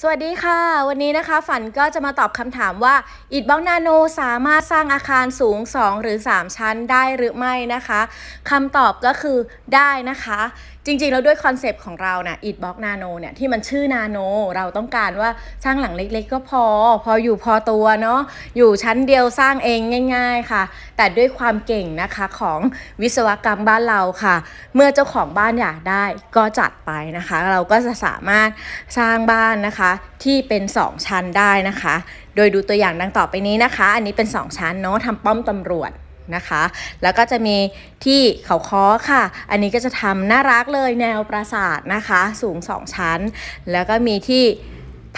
สวัสดีค่ะ วันนี้นะคะฝันก็จะมาตอบคำถามว่าอิฐบล็อกนาโนสามารถสร้างอาคารสูง 2 หรือ 3 ชั้นได้หรือไม่นะคะคำตอบก็คือได้นะคะ จริงๆ แล้วด้วยคอนเซปต์ของเรานะ่ะอิฐบล็อกนาโนเนี่ยที่มันชื่อนาโนเราต้องการว่าสร้างหลังเล็กๆ ก็พอ พออยู่พอตัวเนาะอยู่ชั้นเดียวสร้างเองง่าย ๆค่ะ แต่ด้วยความเก่งนะคะของวิศวกรรมบ้านเราค่ะ เมื่อเจ้าของบ้านอยากได้ก็จัดไปนะคะ เราก็จะสามารถสร้างบ้านนะคะที่เป็น 2 ชั้นได้นะคะ โดยดูตัวอย่างดังต่อไปนี้นะคะ อันนี้เป็น 2 ชั้นเนาะทำป้อมตำรวจ นะคะ แล้วก็จะมีที่เขาค้อค่ะ อันนี้ก็จะทำน่ารักเลยแนวปราสาทนะคะ สูง 2 ชั้น แล้วก็มีที่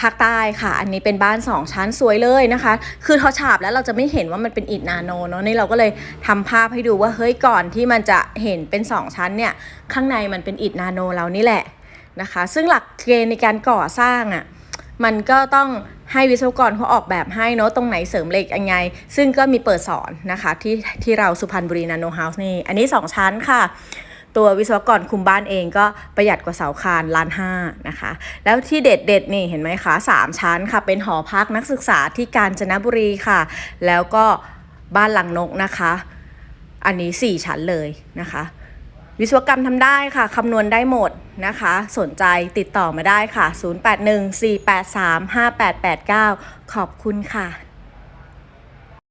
ภาคใต้ค่ะ อันนี้เป็นบ้าน 2 ชั้นสวยเลยนะคะ คือทอฉาบแล้วเราจะไม่เห็นว่ามันเป็นอิฐนาโนเนาะนี่เราก็เลยทำภาพให้ดูว่าเฮ้ยก่อนที่มันจะเห็นเป็น 2 ชั้นเนี่ย ข้างในมันเป็นอิฐนาโนเรานี่แหละนะคะ ซึ่งหลักเกณฑ์ในการก่อสร้างอะ่ะ มันก็ต้องให้วิศวกรเขาออกแบบให้เนาะตรงไหนเสริมเหล็กยังไง ซึ่งก็มีเปิดสอนนะคะที่ที่เราสุพรรณบุรีนาโนเฮาส์นี่ อันนี้ 2 ชั้นค่ะ ตัววิศวกรคุมบ้านเองก็ประหยัดกว่าเสาคานล้านห้านะคะ แล้วที่เด็ดเด็ดนี่เห็นไหมคะสามชั้นค่ะ เป็นหอพักนักศึกษาที่กาญจนบุรีค่ะ แล้วก็บ้านหลังนกนะคะ อันนี้ 4 ชั้นเลยนะคะ วิศวกรรมทำได้ค่ะคำนวณได้หมดนะคะ สนใจติดต่อมาได้ค่ะ 0814835889 ขอบคุณค่ะ